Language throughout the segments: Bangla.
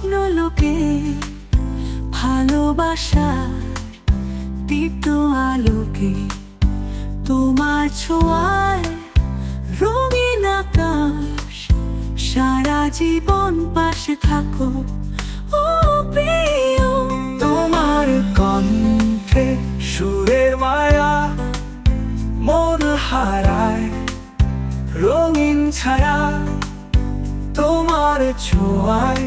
স্বপ্ন লোকে ভালোবাসা দীপ্ত আলোকে তোমার ছোঁয়ায় রঙিন আকাশ, সারা জীবন পাশে থাকো। ও প্রিয়, তোমার কণ্ঠে সুরের মায়া মন হারায়, রঙিন ছায়া তোমার ছোঁয়ায়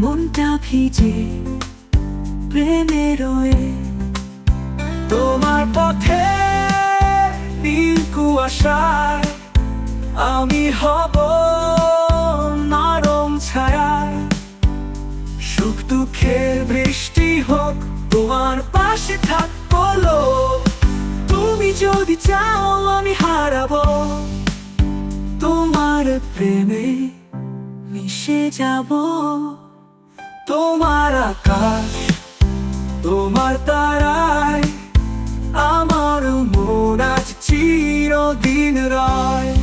মনটা ভিজে, প্রেমে রয়ে। তোমার পথে নীল আমি হব নরম ছায়া সুখ দুঃখের বৃষ্টি হোক, তোমার পাশে থাকব। তুমি যদি চাও, আমি হারাবো। তোমার প্রেমে মিশে যাব। তোমার আকাশ তোমার তারায় আমার মন আজ চিরদিন রায়।